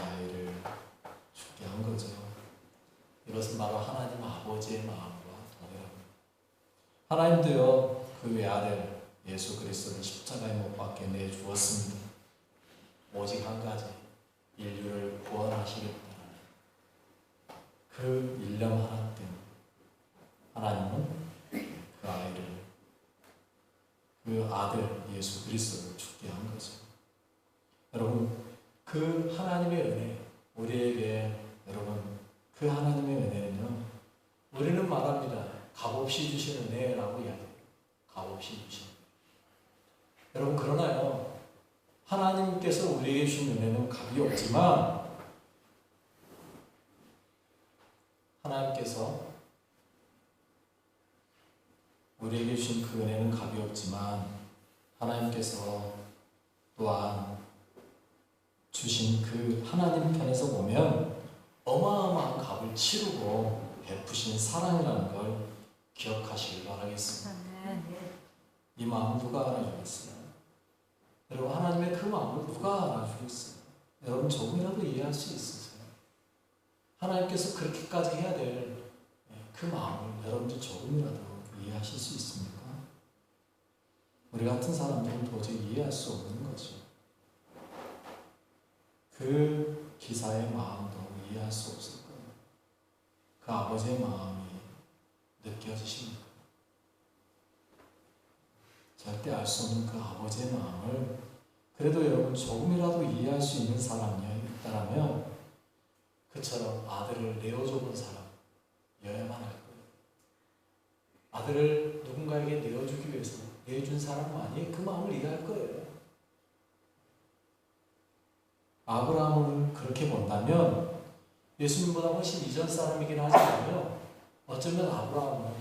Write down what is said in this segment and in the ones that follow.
아이를 죽게 한 거죠. 이것은 바로 하나님 아버지의 마음과 동일합니다. 하나님도요 그 외아들 예수 그리스도를 십자가에 못 박게 내 주었습니다. 오직 한 가지 인류를 구원하시겠다는 그 일념 하나 때문에 하나님은 그 아이를 그 아들 예수 그리스도를 죽게 한 거죠. 여러분 그 하나님의 은혜 우리에게 여러분 그 하나님의 은혜는요 우리는 말합니다. 값없이 주신 은혜라고 이야기해요. 값없이 주신 여러분 그러나요 하나님께서 우리에게 주신 은혜는 값이 없지만 하나님께서 우리에게 주신 그 은혜는 값이 없지만 하나님께서 또한 주신 그 하나님 편에서 보면 어마어마한 값을 치르고 베푸신 사랑이라는 걸 기억하시길 바라겠습니다. 이 마음을 누가 알아주겠어요? 여러분 하나님의 그 마음을 누가 알아주겠어요? 여러분 조금이라도 이해할 수 있으세요? 하나님께서 그렇게까지 해야 될 그 마음을 여러분들 조금이라도 이해하실 수 있습니까? 우리 같은 사람들은 도저히 이해할 수 없는 거죠. 그 기사의 마음도 이해할 수 없을 거예요. 그 아버지의 마음이 느껴지십니까? 절대 알 수 없는 그 아버지의 마음을 그래도 여러분 조금이라도 이해할 수 있는 사람이 있다면 그처럼 아들을 내어줘 본 사람 여야만 할 거예요. 아들을 누군가에게 내어주기 위해서 내준 사람만이 그 마음을 이해할 거예요. 아브라함을 그렇게 본다면 예수님보다 훨씬 이전 사람이긴 하지만요. 어쩌면 아브라함은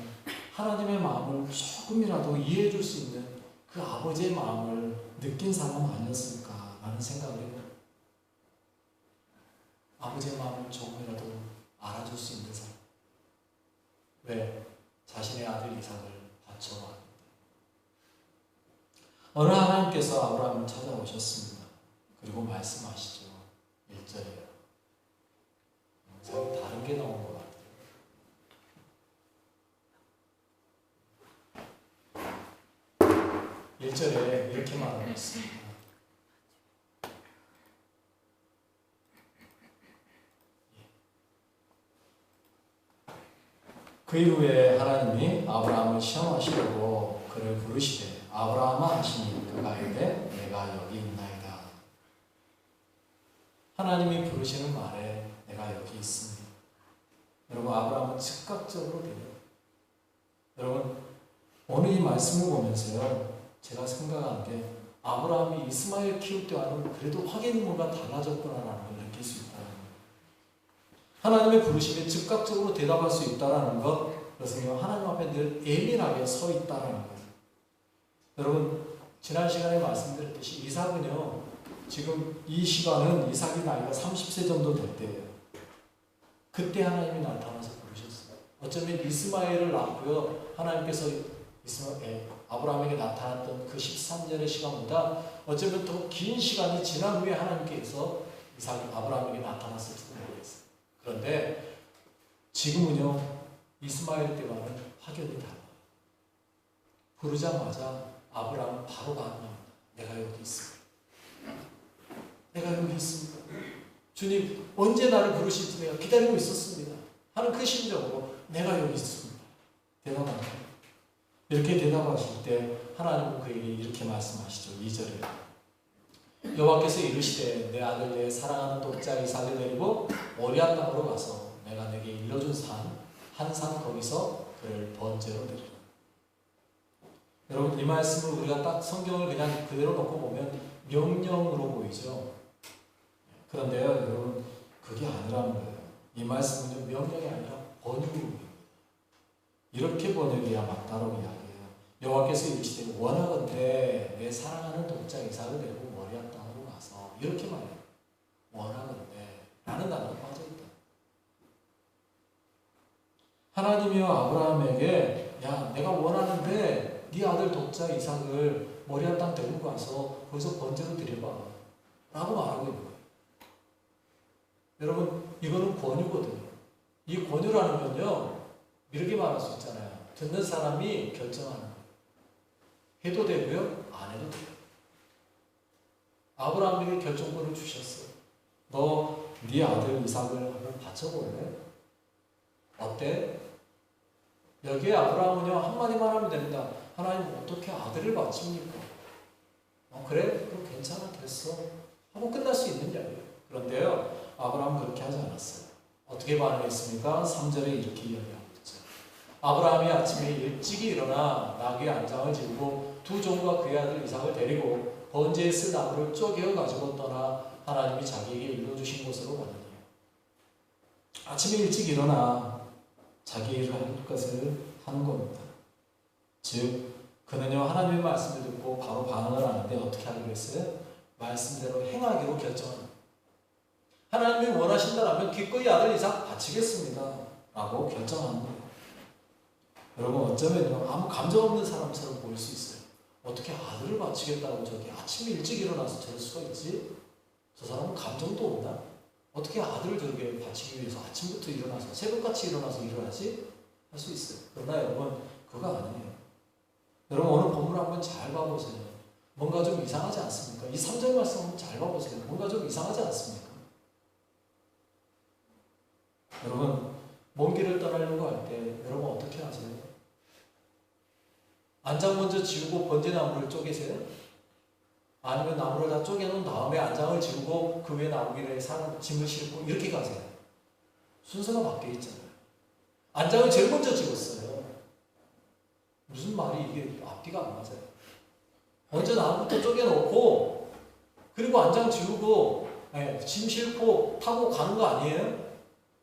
하나님의 마음을 조금이라도 이해해 줄 수 있는 그 아버지의 마음을 느낀 사람 아니었을까 라는 생각을 해요. 아버지의 마음을 조금이라도 알아줄 수 있는 사람. 왜? 자신의 아들 이삭을 바쳐왔는데. 어느 하나님께서 아브라함을 찾아오셨습니다. 그리고 말씀하시죠. 1절에. 자기 다른 게 나온 것 같아요. 1절에 이렇게 말하고 있습니다. 그 이후에 하나님이 아브라함을 시험하시려고 그를 부르시되 아브라함아 하시니 그가 이르되 내가 여기 있나이다. 하나님이 부르시는 말에 내가 여기 있습니다. 여러분 아브라함은 즉각적으로 돼요. 여러분 오늘 이 말씀을 보면서요 제가 생각한 게 아브라함이 이스마엘 키울 때와는 그래도 확연히 뭔가 달라졌구나라는 걸 느낄 수 거예요. 하나님의 부르심에 즉각적으로 대답할 수 있다는 것 그것은요 하나님 앞에 늘 예민하게 서 있다는 거예요. 여러분 지난 시간에 말씀드렸듯이 이삭은요 지금 이 시간은 이삭이 나이가 30세 정도 될 때예요. 그때 하나님이 나타나서 부르셨어요. 어쩌면 이스마엘을 낳고요 하나님께서 이스마엘 아브라함에게 나타났던 그 13년의 시간보다 어쩌면 더 긴 시간이 지난 후에 하나님께서 이삭이 아브라함에게 나타났을지도 모르겠어요. 그런데 지금은요 이스마엘 때와는 확연히 달라요. 부르자마자 아브라함은 바로 반응합니다. 내가 여기 있습니다. 내가 여기 있습니다. 주님 언제 나를 부르실지 내가 기다리고 있었습니다. 하는 그 심정으로 내가 여기 있습니다. 대답합니다. 이렇게 대답하실 때 하나님은 그에게 이렇게 말씀하시죠. 2절에 여호와께서 이르시되 내 아들 내 사랑하는 독자 이삭을 데리고 모리아 땅으로 가서 내가 내게 일러준 산 한 산 거기서 그를 번제로 드리라. 여러분 이 말씀을 우리가 딱 성경을 그냥 그대로 놓고 보면 명령으로 보이죠. 그런데요 여러분 그게 아니라는 거예요. 이 말씀은 명령이 아니라 번유입니다. 이렇게 번역해야 맞다라고 이야기해요. 여호와께서 이르시되 원하건대 내 사랑하는 독자 이삭을 데리고 모리아 땅으로 가서 이렇게 말해요. 원하건대 라는 단어가 빠져있다. 하나님이요 아브라함에게 야 내가 원하는데 네 아들 독자 이삭을 모리아 땅 데리고 가서 거기서 번제로 드려봐 라고 말하고 있는 거예요. 여러분 이거는 권유거든요. 이 권유라는 건요 이렇게 말할 수 있잖아요. 듣는 사람이 결정하는 거예요. 해도 되고요, 안 해도 돼요. 아브라함에게 결정권을 주셨어요. 너 네 아들 이삭을 한번 바쳐볼래? 어때? 여기에 아브라함은요 한마디만 하면 됩니다. 하나님 어떻게 아들을 바칩니까? 어, 그래? 그럼 괜찮아 됐어. 하고 끝날 수 있는 이야기예요. 그런데요 아브라함은 그렇게 하지 않았어요. 어떻게 반응했습니까? 3절에 이렇게 있죠. 아브라함이 아침에 일찍이 일어나 나귀의 안장을 지고 두 종과 그의 아들 이삭을 데리고 번제에 쓸 나무를 쪼개어 가지고 떠나 하나님이 자기에게 일러주신 곳으로 가느니라. 아침에 일찍 일어나 자기 일을 할 것을 하는 겁니다. 즉 그는요 하나님의 말씀을 듣고 바로 반응을 하는데 어떻게 하기로 했어요? 말씀대로 행하기로 결정합니다. 하나님이 원하신다면 기꺼이 아들 이삭 바치겠습니다. 라고 결정하는 거예요. 여러분 어쩌면요 아무 감정 없는 사람처럼 보일 수 있어요. 어떻게 아들을 바치겠다고 저기 아침에 일찍 일어나서 저럴 수가 있지? 저 사람은 감정도 없나? 어떻게 아들을 저렇게 바치기 위해서 아침부터 일어나서 새벽같이 일어나서 일을 하지? 할 수 있어요. 그러나 여러분 그거 아니에요. 여러분 오늘 본문 한번 잘 봐보세요. 뭔가 좀 이상하지 않습니까? 이 3절 말씀 한번 잘 봐보세요. 뭔가 좀 이상하지 않습니까? 여러분 먼 길을 떠나려고 할 때 여러분 어떻게 하세요? 안장 먼저 지우고 번제나무를 쪼개세요? 아니면 나무를 다 쪼개놓은 다음에 안장을 지우고 그 위에 나무길에 사람 짐을 싣고 이렇게 가세요? 순서가 바뀌어 있잖아요. 안장을 제일 먼저 지웠어요. 무슨 말이 이게 앞뒤가 안 맞아요. 먼저 나무부터 쪼개놓고 그리고 안장 지우고 예, 짐 싣고 타고 가는 거 아니에요?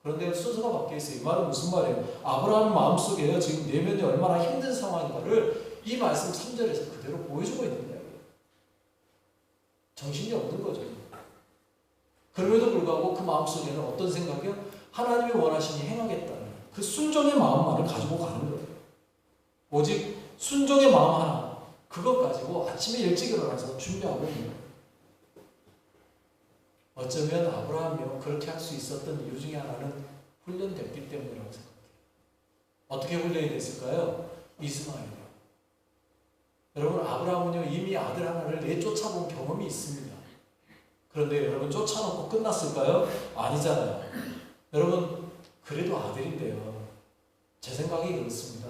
그런데 순서가 바뀌어 있어요. 이 말은 무슨 말이에요? 아브라함 마음속에 지금 내면이 얼마나 힘든 상황인가를 이 말씀 3절에서 그대로 보여주고 있는 거예요. 정신이 없는 거죠. 그럼에도 불구하고 그 마음속에는 어떤 생각이요? 하나님이 원하시니 행하겠다는 그 순종의 마음만을 가지고 가는 거예요. 오직 순종의 마음 하나 그것 가지고 아침에 일찍 일어나서 준비하고 있는 거예요. 어쩌면 아브라함이요 그렇게 할 수 있었던 이유 중에 하나는 훈련됐기 때문이라고 생각해요. 어떻게 훈련이 됐을까요? 이스마엘이요. 여러분 아브라함은요 이미 아들 하나를 내쫓아본 경험이 있습니다. 그런데 여러분 쫓아놓고 끝났을까요? 아니잖아요. 여러분 그래도 아들인데요. 제 생각이 그렇습니다.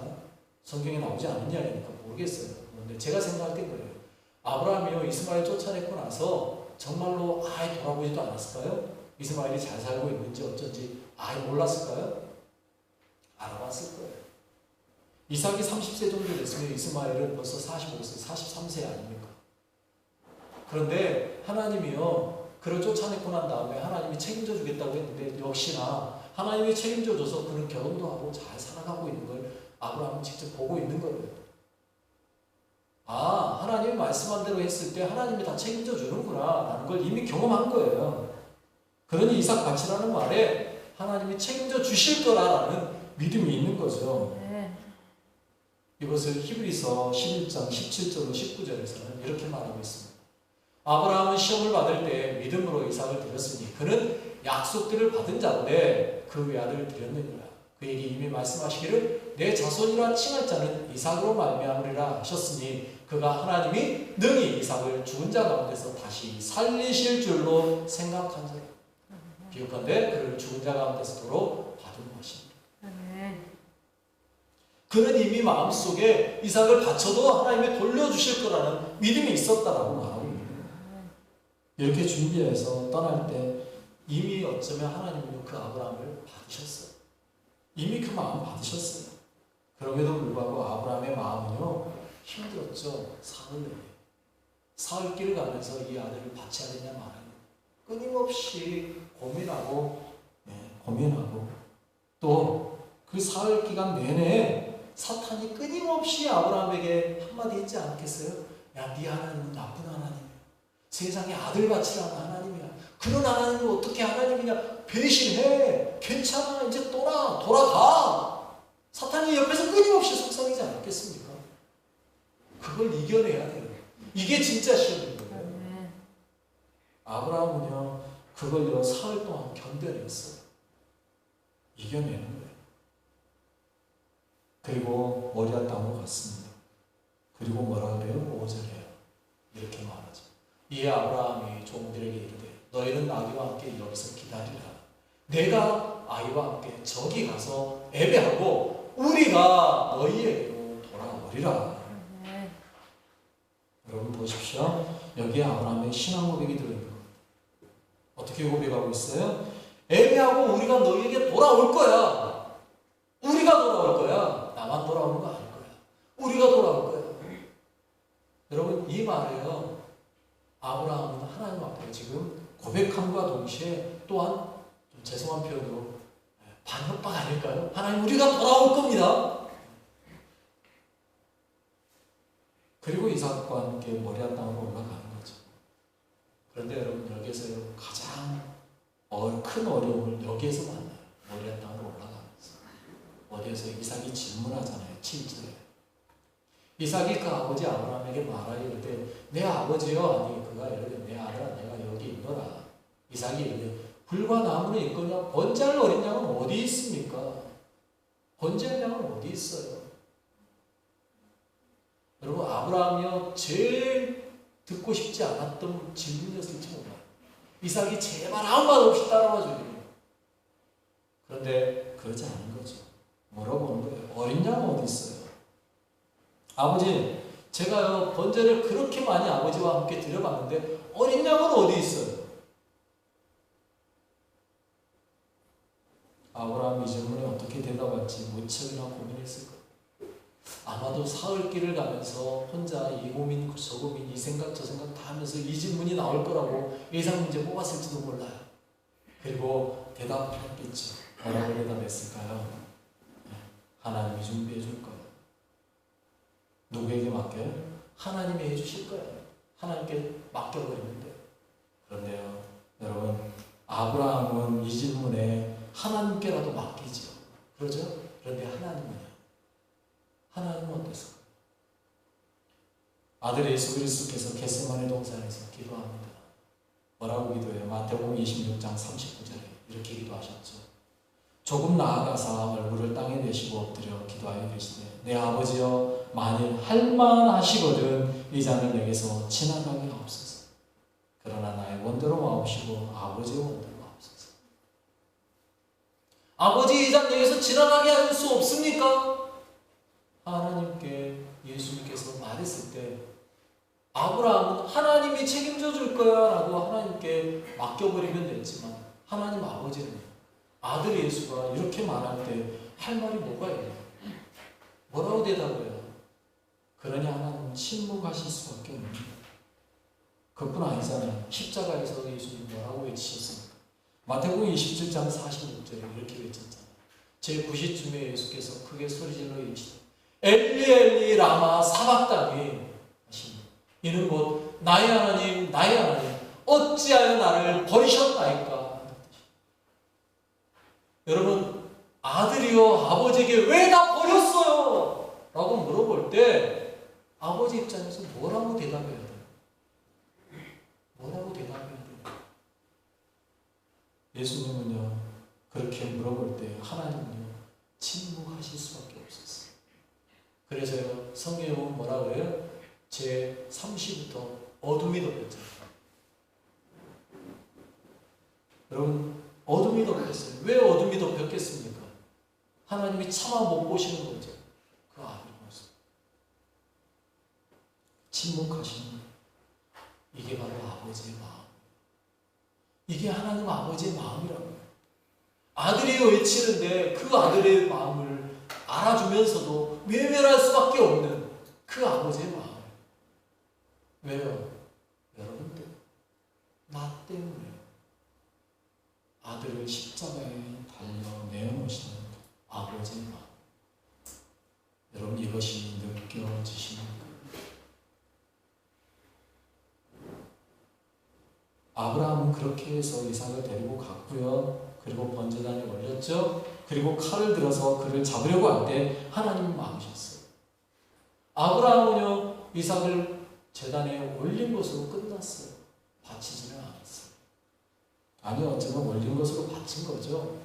성경에 나오지 않은 이야기니까 모르겠어요. 그런데 제가 생각할 때 그래요. 아브라함이요 이스마엘 쫓아내고 나서 정말로 아예 돌아보지도 않았을까요? 이스마엘이 잘 살고 있는지 어쩐지 아예 몰랐을까요? 알아봤을 거예요. 이삭이 30세 정도 됐으면 이스마엘은 벌써 45세, 43세 아닙니까? 그런데 하나님이요, 그를 쫓아내고 난 다음에 하나님이 책임져 주겠다고 했는데 역시나 하나님이 책임져 줘서 그는 결혼도 하고 잘 살아가고 있는 걸 아브라함은 직접 보고 있는 거예요. 아, 하나님이 말씀한 대로 했을 때 하나님이 다 책임져 주는구나 라는 걸 이미 경험한 거예요. 그러니 이삭 바치라는 말에 하나님이 책임져 주실 거라는 믿음이 있는 거죠. 네. 이것을 히브리서 11장 17절로 19절에서는 이렇게 말하고 있습니다. 아브라함은 시험을 받을 때 믿음으로 이삭을 드렸으니 그는 약속들을 받은 자인데 그 외아들을 드렸느니라. 그에게 이미 말씀하시기를 내 자손이라 칭할 자는 이삭으로 말미암으리라 하셨으니 그가 하나님이 능히 이삭을 죽은 자 가운데서 다시 살리실 줄로 생각한 자라. 비유컨대 그를 죽은 자 가운데서 도로 받은 것입니다. 그는 이미 마음속에 이삭을 바쳐도 하나님이 돌려주실 거라는 믿음이 있었다라고 거예요. 이렇게 준비해서 떠날 때 이미 어쩌면 하나님은 그 아브라함을 받으셨어요. 이미 그 마음 받으셨어요. 그럼에도 불구하고 아브라함의 마음은요 힘들었죠. 사흘 내내. 사흘 길을 가면서 이 아들을 바쳐야 되냐 말아야 끊임없이 고민하고 네, 고민하고 또 그 사흘 기간 내내 사탄이 끊임없이 아브라함에게 한마디 했지 않겠어요? 야, 네 하나님은 나쁜 하나님이야. 세상에 아들 바치라는 하나님이야. 그런 하나님을 어떻게 하나님이냐? 배신해. 괜찮아. 이제 돌아. 돌아가. 사탄이 옆에서 끊임없이 속상이지 않겠습니까? 그걸 이겨내야 돼요. 이게 진짜 시험인 거예요. 아브라함은요, 그걸요 사흘 동안 견뎌냈어요. 이겨내는 거예요. 그리고 모리아 땅으로 갔습니다. 그리고 뭐라 그래요? 5절에 이렇게 말하죠. 이에 아브라함이 종들에게 이르되 너희는 아기와 함께 여기서 기다리라. 내가 아이와 함께 저기 가서 예배하고 우리가 너희에게로 돌아오리라. 네. 보십시오. 여기에 아브라함의 신앙 고백이 들어있는. 어떻게 고백하고 있어요? 애매하고 우리가 너희에게 돌아올 거야. 우리가 돌아올 거야. 나만 돌아오는 거 아닐 거야. 우리가 돌아올 거야. 여러분 이 말이에요. 아브라함은 하나님 앞에 지금 고백함과 동시에 또한 좀 죄송한 표현으로 반협박 아닐까요? 하나님 우리가 돌아올 겁니다. 그리고 이삭과 함께 모리아 땅으로 올라가는 거죠. 그런데 여러분 여기서 가장 어- 큰 어려움을 여기에서 만나요. 모리아 땅으로 올라가면서. 어디에서 이삭이 질문하잖아요. 7절에. 이삭이 그 아버지 아브라함에게 말하여 이르되 내 아버지여 아니 그가 이르되 내 아들아 내가 여기 있노라. 이삭이 이르되 불과 나무는 있거냐 번제할 어린 양은 어디 있습니까? 번제할 양은 어디 있어요? 아브라함이요 제일 듣고 싶지 않았던 질문이었을지 몰라요. 이삭이 제발 아무 말 없이 따라와 주기를. 그런데 그러지 않은 거죠. 물어보는 거예요. 어린 양은 어디 있어요? 아버지, 제가요 번제를 그렇게 많이 아버지와 함께 드려봤는데 어린 양은 어디 있어요? 아브라함 이 질문에 어떻게 대답할지 무척이나 고민했을 거예요. 아마도 사흘 길을 가면서 혼자 이 고민 저 고민 이 생각 저 생각 다 하면서 이 질문이 나올 거라고 예상 문제 뽑았을지도 몰라요. 그리고 대답을 했겠죠. 뭐라고 대답했을까요? 네, 하나님이 준비해 줄 거예요. 누구에게 맡겨요? 하나님이 해 주실 거예요. 하나님께 맡겨버리면 돼요. 그런데요, 여러분, 아브라함은 이 질문에 하나님께라도 맡기죠. 그러죠? 그런데 하나님은요? 하나님은 어땠을까요? 아들 예수 그리스도께서 겟세마네 동산에서 기도합니다. 뭐라고 기도해요? 마태복음 26장 39절에 이렇게 기도하셨죠. 조금 나아가사 얼굴을 땅에 대시고 엎드려 기도하여 계시되 내 아버지여 만일 할만하시거든 이 잔을 내게서 지나가게 하옵소서. 그러나 나의 원대로 마옵시고 아버지의 원대로 마옵소서. 아버지 이 잔 내게서 지나가게 할 수 없습니까? 하나님께 예수님께서 말했을 때 아브라함은 하나님이 책임져 줄 거야 라고 하나님께 맡겨버리면 됐지만 하나님 아버지는 아들 예수가 이렇게 말할 때 할 말이 뭐가 있나요? 뭐라고 대답해요? 그러니 하나님은 침묵하실 수밖에 없는. 그뿐 아니잖아요. 십자가에서 예수님 뭐라고 외치셨습니까? 마태복음 27장 46절에 이렇게 외쳤잖아요. 제 9시쯤에 예수께서 크게 소리질러 이르시되 엘리 엘리 라마 사박다니 하시니 이는 곧 나의 하나님 나의 하나님 어찌하여 나를 버리셨나이까 여러분 아들이요 아버지에게 왜 나 버렸어요? 라고 물어볼 때 아버지 입장에서 뭐라고 대답해야 돼요? 뭐라고 대답해야 돼요? 예수님은요 그렇게 물어볼 때 하나님은요 침묵하실 수밖에 없었어요. 그래서요 성경에 보면 뭐라 그래요? 제 3시부터 어둠이 덮였잖아요. 여러분 어둠이 덮였어요. 왜 어둠이 덮였겠습니까? 하나님이 차마 못 보시는 거죠. 그 아들 모습. 침묵하시는. 이게 바로 아버지의 마음. 이게 하나님 아버지의 마음이라고요. 아들이 외치는데 그 아들의 마음을 알아주면서도 외면할 수밖에 없는 그 아버지의 마음. 왜요? 여러분들, 나 때문에 아들을 십자가에 달려 내어놓으시는 아버지의 마음. 여러분 이것이 느껴지십니까? 아브라함은 그렇게 해서 이삭을 데리고 갔고요. 그리고 번제단에 올렸죠. 그리고 칼을 들어서 그를 잡으려고 할 때 하나님이 막으셨어요. 아브라함은요 이삭을 제단에 올린 것으로 끝났어요. 바치지는 않았어요. 아니 어쩌면 올린 것으로 바친 거죠.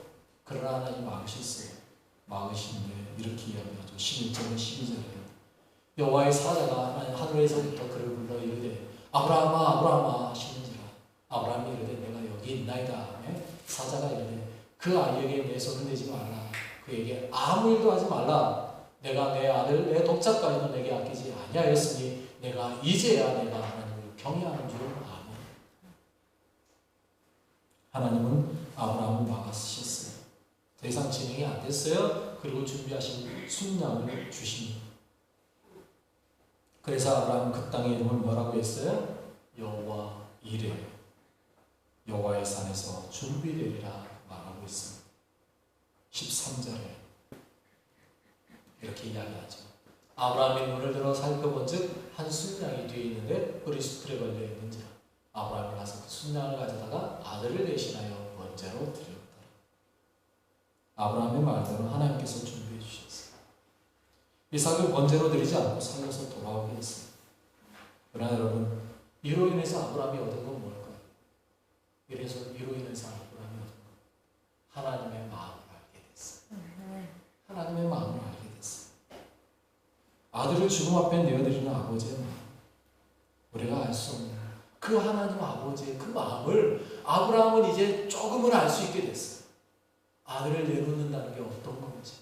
그러나 하나님 막으셨어요. 막으시는데 이렇게 이야기하죠. 11절에 12절에 여호와의 사자가 하나님 하늘에서부터 그를 불러 이르되 아브라함아 아브라함아 하시는지라 아브라함이 이르되 내가 여기 있나이다 예? 사자가 이르되 그 아이에게 내 손을 내지 말라. 그에게 아무 일도 하지 말라. 내가 내 아들 내 독자까지도 내게 아끼지 아니하였으니 내가 이제야 내가 하나님을 경외하는 줄 아노. 하나님은 아브라함을 막아쓰셨어요. 더 이상 진행이 안 됐어요. 그리고 준비하신 순양을 주십니다 그래서 아브라함은 그 땅의 이름을 뭐라고 했어요? 여호와 이레. 여호와의 산에서 준비되리라 있습니다. 13절에 이렇게 이야기하죠. 아브라함이 눈을 들어 살펴본즉 한 순양이 뒤에 있는데 뿔이 수풀에 걸려 있는지라 아브라함이 가서 그 순양을 가져다가 아들을 대신하여 번제로 드렸다. 아브라함의 말대로 하나님께서 준비해 주셨어요. 이삭을 번제로 드리지 않고 살려서 돌아오게 했어요. 그러나 여러분 이로 인해서 아브라함이 얻은 건 뭘까요? 이래서 이로 인해서 아브라함이 얻은 건 하나님의 마음을 알게 됐어요. 하나님의 마음을 알게 됐어요. 아들을 죽음 앞에 내어드리는 아버지의 마음. 우리가 알 수 없는 그 하나님 아버지의 그 마음을 아브라함은 이제 조금은 알 수 있게 됐어요. 아들을 내놓는다는 게 어떤 건지.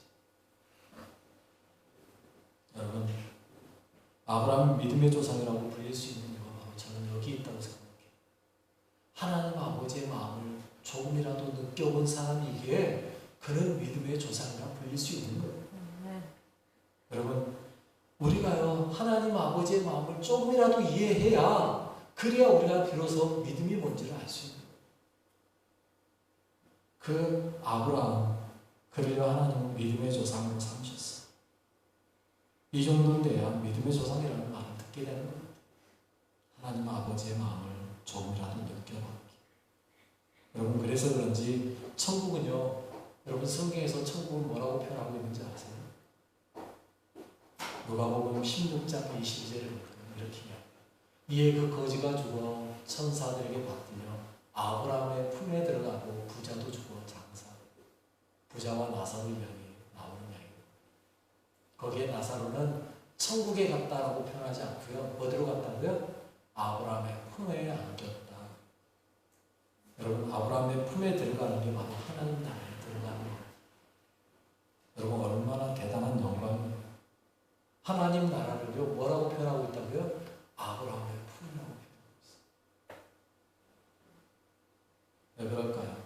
여러분, 아브라함 믿음의 조상이라고 불릴 수 있는 이유가 저는 여기 있다고 생각해요. 하나님 아버지의 마음을 조금이라도 느껴본 사람이기에 그는 믿음의 조상이라 불릴 수 있는 거예요. 여러분, 우리가요, 하나님 아버지의 마음을 조금이라도 이해해야 그래야 우리가 비로소 믿음이 뭔지를 알 수 있는 거예요. 그 아브라함, 그래야 하나님은 믿음의 조상으로 삼으셨어요. 이 정도는 돼야 믿음의 조상이라는 말을 듣게 되는 겁니다. 하나님 아버지의 마음을 조금이라도 느껴봤기. 여러분 그래서 그런지 천국은요. 여러분 성경에서 천국을 뭐라고 표현하고 있는지 아세요? 누가복음 16장 22절에 보면 이렇게 이야기해요. 이에 그 거지가 죽어 천사들에게 받들려 아브라함의 품에 들어가고 부자도 죽어 장사. 부자와 나사로 명이 나오는 이야기입니다. 거기에 나사로는 천국에 갔다라고 표현하지 않고요. 어디로 갔다고요? 아브라함의 품에 안겼다. 여러분 아브라함의 품에 들어가는 게 바로 하나님 나라에 들어가는 거예요. 여러분 얼마나 대단한 영광이에요. 하나님 나라를요 뭐라고 표현하고 있다고요? 아브라함의 품이라고 표현하고 있어요. 왜 그럴까요?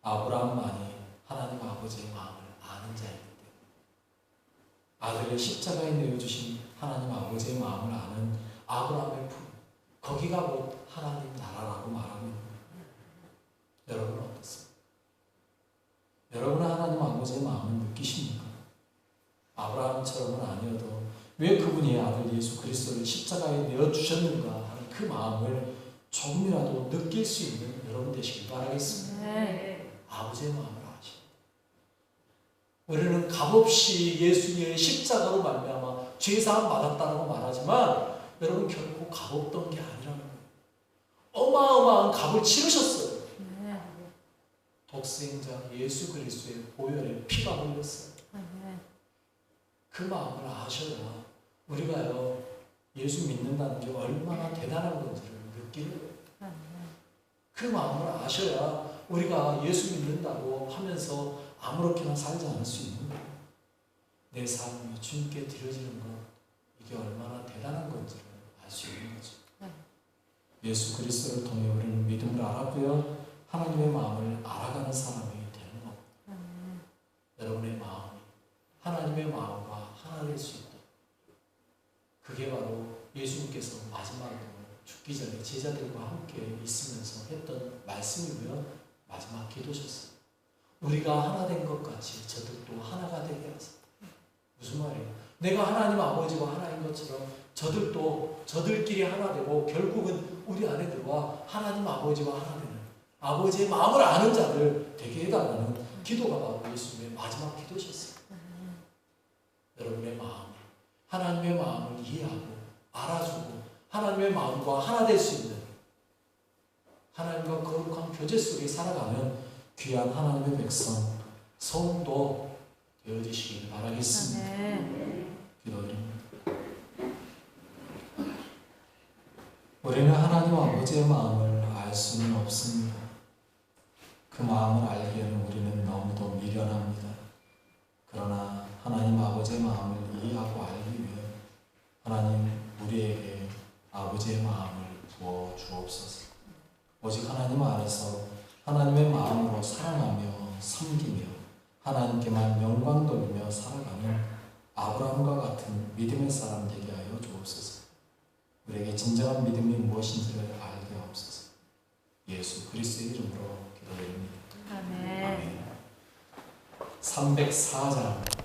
아브라함만이 하나님 아버지의 마음을 아는 자이기 때문에 아들을 십자가에 내어주신 하나님 아버지의 마음을 아는 아브라함의 품 거기가 곧 하나님 나라라고 말하고 있는 거예요. 여러분은 어떻습니까? 여러분은 하나님 아버지의 마음을 느끼십니까? 아브라함처럼은 아니어도 아들 예수 그리스도를 십자가에 내어 주셨는가 하는 그 마음을 조금이라도 느낄 수 있는 여러분 되시길 바라겠습니다. 아버지의 마음을 아십니다. 우리는 값없이 예수님의 십자가로 말미암아 죄사함 받았다고 말하지만 여러분 결코 값없던 게 아니라는 거예요. 어마어마한 값을 치르셨어요. 독생자 예수 그리스도의 보혈에 피가 흘렸어요. 그 마음을 아셔야 예수 믿는다는 게 얼마나 대단한 건지를 느끼는 거예요. 그 마음을 아셔야 우리가 예수 믿는다고 하면서 아무렇게나 살지 않을 수 있는 거예요. 내 삶이 주님께 드려지는 것 이게 얼마나 대단한 건지를 알 수 있는 거죠. 예수 그리스도를 통해 우리는 믿음을 알아보여 하나님의 마음을 알아가는 사람이 되는 겁니다. 여러분의 마음이 하나님의 마음과 하나 될수 있다. 그게 바로 예수님께서 마지막으로 죽기 전에 제자들과 함께 있으면서 했던 말씀이고요. 마지막 기도셨어요. 우리가 하나 된 것 같이 저들도 하나가 되게 하소서. 무슨 말이에요? 내가 하나님 아버지와 하나인 것처럼 저들도 저들끼리 하나 되고 결국은 우리 안에 들어와 하나님 아버지와 하나 되는 아버지의 마음을 아는 자들 되게 해달라는 기도가 바로 예수님의 마지막 기도셨어요. 여러분의 마음, 하나님의 마음을 이해하고 알아주고 하나님의 마음과 하나 될 수 있는 하나님과 거룩한 교제 속에 살아가는 귀한 하나님의 백성 성도 되어지시길 바라겠습니다. 기도드립니다. 우리는 하나님 아버지의 마음을 알 수는 없습니다. 그 마음을 알기에는 우리는 너무도 미련합니다. 그러나 하나님 아버지의 마음을 이해하고 위해 하나님 우리에게 아버지의 마음을 부어 주옵소서. 오직 하나님 안에서 하나님의 마음으로 사랑하며 섬기며 하나님께만 영광 돌리며 살아가는 아브라함과 같은 믿음의 사람 되게 하여 주옵소서. 우리에게 진정한 믿음이 무엇인지를 알게 하옵소서. 예수 그리스도의 이름으로 기도드립니다. 아멘. 아멘. 304장